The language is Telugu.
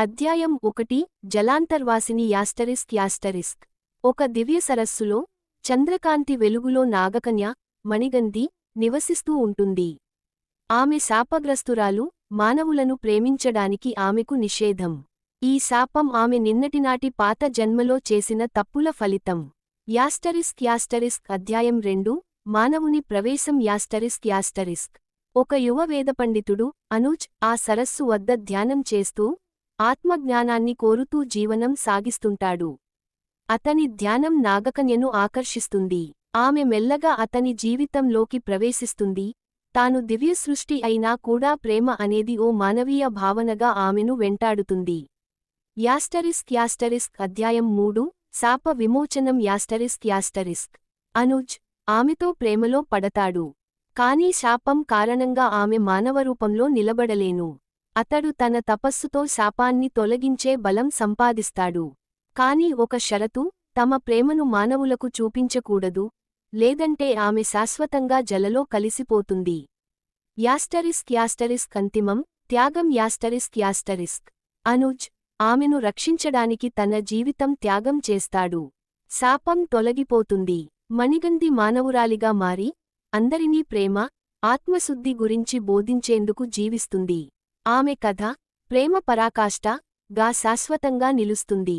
అధ్యాయం ఒకటి జలాంతర్వాసిని యాస్టరిస్క్ యాస్టరిస్క్. ఒక దివ్య సరస్సులో చంద్రకాంతి వెలుగులో నాగకన్య మణిగంధి నివసిస్తూ ఉంటుంది. ఆమె శాపగ్రస్తురాలు మానవులను ప్రేమించడానికి ఆమెకు నిషేధం. ఈ శాపం ఆమె నిన్నటినాటి పాత జన్మలో చేసిన తప్పుల ఫలితం. యాస్టరిస్క్ యాస్టరిస్క్ అధ్యాయం రెండు మానవుని ప్రవేశం యాస్టరిస్క్ యాస్టరిస్క్. ఒక యువ వేదపండితుడు అనూజ్ ఆ సరస్సు వద్ద ధ్యానం చేస్తూ ఆత్మజ్ఞానాన్ని కోరుతూ జీవనం సాగిస్తుంటాడు. అతని ధ్యానం నాగకన్యను ఆకర్షిస్తుంది. ఆమె మెల్లగా అతని జీవితంలోకి ప్రవేశిస్తుంది. తాను దివ్య సృష్టి అయినా కూడా ప్రేమ అనేది ఓ మానవీయ భావనగా ఆమెను వెంటాడుతుంది. యాస్టరిస్క్ యాస్టరిస్క్ అధ్యాయం మూడు శాప విమోచనం యాస్టరిస్క్ యాస్టరిస్క్. అనుజ్ ఆమెతో ప్రేమలో పడతాడు. కానీ శాపం కారణంగా ఆమె మానవరూపంలో నిలబడలేను. అతడు తన తపస్సుతో శాపాన్ని తొలగించే బలం సంపాదిస్తాడు. కాని ఒక షరతు తమ ప్రేమను మానవులకు చూపించకూడదు లేదంటే ఆమె శాశ్వతంగా జలలో కలిసిపోతుంది. యాస్టరిస్క్ యాస్టరిస్క్ అంతిమం త్యాగం యాస్టరిస్క్ యాస్టరిస్క్. అనుజ్ ఆమెను రక్షించడానికి తన జీవితం త్యాగం చేస్తాడు. శాపం తొలగిపోతుంది. మణిగంది మానవురాలిగా మారి అందరినీ ప్రేమ ఆత్మశుద్ధి గురించి బోధించేందుకు జీవిస్తుంది. ఆమె కథ ప్రేమ పరాకాష్ట గా శాశ్వతంగా నిలుస్తుంది.